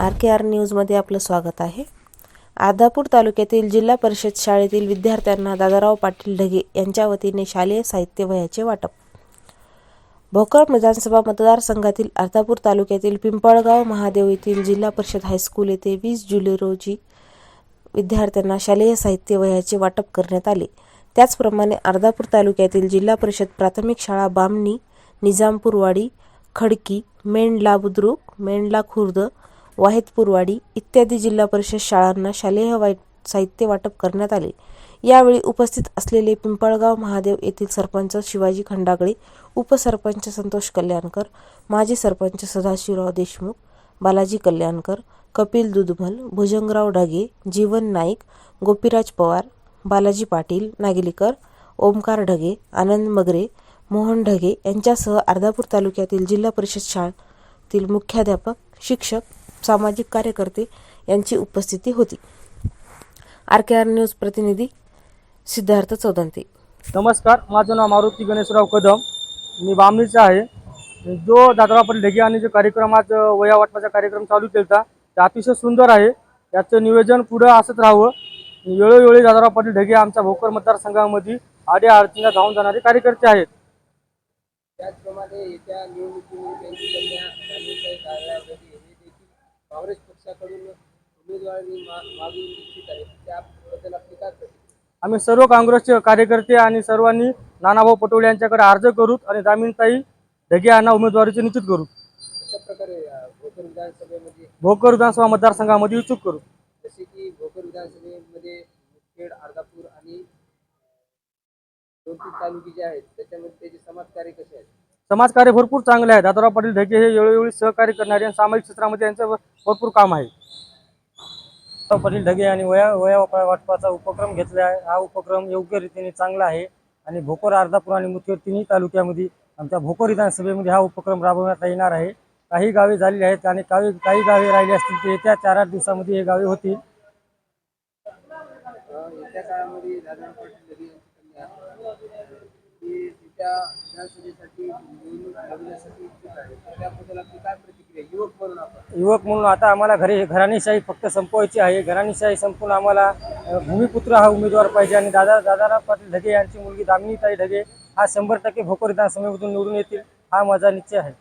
R के R न्यूजमध्ये आपलं स्वागत आहे. आदापूर तालुक्यातील जिल्हा परिषद शाळेतील विद्यार्थ्यांना दादाराव पाटील ढगे यांच्या वतीने शालेय साहित्य वह्याचे वाटप. भोकर विधानसभा मतदारसंघातील अर्धापूर तालुक्यातील पिंपळगाव महादेव येथील जिल्हा परिषद हायस्कूल येथे वीस जुलै रोजी विद्यार्थ्यांना शालेय साहित्य वह्याचे वाटप करण्यात आले. त्याचप्रमाणे अर्धापूर तालुक्यातील जिल्हा परिषद प्राथमिक शाळा बामणी निजामपूरवाडी खडकी मेंढला बुद्रुक मेंढला खुर्द वाहेदपूरवाडी इत्यादी जिल्हा परिषद शाळांना शालेय वाईट साहित्य वाटप करण्यात आले. यावेळी उपस्थित असलेले पिंपळगाव महादेव येथील सरपंच शिवाजी खंडागळे उपसरपंच संतोष कल्याणकर माजी सरपंच सदाशिवराव देशमुख बालाजी कल्याणकर कपिल दुधमल भुजंगराव ढगे जीवन नाईक गोपीराज पवार बालाजी पाटील नागिलीकर ओमकार ढगे आनंद मगरे मोहन ढगे यांच्यासह अर्धापूर तालुक्यातील जिल्हा परिषद शाळेतील मुख्याध्यापक शिक्षक सामाजिक कार्यकर्ते यांची उपस्थिती होती. आर के आर न्यूज प्रतिनिधी सिद्धार्थ चौदंते. नमस्कार माझं नाव मारुती गणेशराव कदम. मी बामणीचा आहे. जो दादरा पाटील ढगे यांनी जो कार्यक्रम आज वया वाटपाचा कार्यक्रम चालू केला ते अतिशय सुंदर आहे. याचं नियोजन पुढं असंच राहावं. वेळोवेळी दादाराव पाटील ढगे आमच्या भोकर मतदारसंघामध्ये आड्या अडचणीला धावून जाणारे कार्यकर्ते आहेत. त्याचप्रमाणे येत्या निवडणुकीमध्ये इच्छित त्याबद्दल आपली काय आम्ही सर्व काँग्रेसचे कार्यकर्ते आणि सर्वांनी नानाभाऊ पटोले यांच्याकडे अर्ज करू आणि दामिनताई ढगे यांना उमेदवारीचे निश्चित करू. अशा प्रकारे अ, भोकर विधानसभेमध्ये? भोकर विधानसभा मतदारसंघामध्ये इच्छुक करू. जसे की भोकर विधानसभेमध्ये मुखेड अर्धापूर आणि दोन तीन तालुके जे आहेत त्याच्यामध्ये त्याचे समाजकार्य कसे आहेत? समाजकार्य भरपूर चांगले आहे. दादाराव पाटील ढगे हे वेळोवेळी सहकार्य करणारे आणि सामाजिक क्षेत्रामध्ये यांचं भरपूर काम आहे. दादाराव पाटील ढगे यांनी वया वया वाटपाचा उपक्रम घेतला आहे. हा उपक्रम योग्य रीतीने चांगला आहे आणि भोकर अर्धापूर आणि मुखेड तिन्ही तालुक्यामध्ये आमच्या भोकर विधानसभेमध्ये हा उपक्रम राबवण्यात येणार आहे. काही गावे झालेली आहेत आणि काही काही गावे राहिली असतील ते येत्या चार आठ दिवसामध्ये हे गावे होतील अ, येत्या काळामध्ये दादा पाटील लगे यांची कन्या अ, ती तिच्या विधानसभेसाठी निवडणूक लढवण्यासाठी इच्छुक आहे तर त्याबद्दल आपली काय प्रतिक्रिया युवक म्हणून आता आम्हाला घरी घराणीशाही फक्त संपवायची आहे. घराणीशाही संपून आम्हाला भूमिपुत्र हा उमेदवार पाहिजे आणि दादा दादाराव पाटील ढगे यांची मुलगी दामिनीताई ढगे हा शंभर टक्के भोकर विधानसभेमधून निवडून येतील हा माझा निश्चय आहे.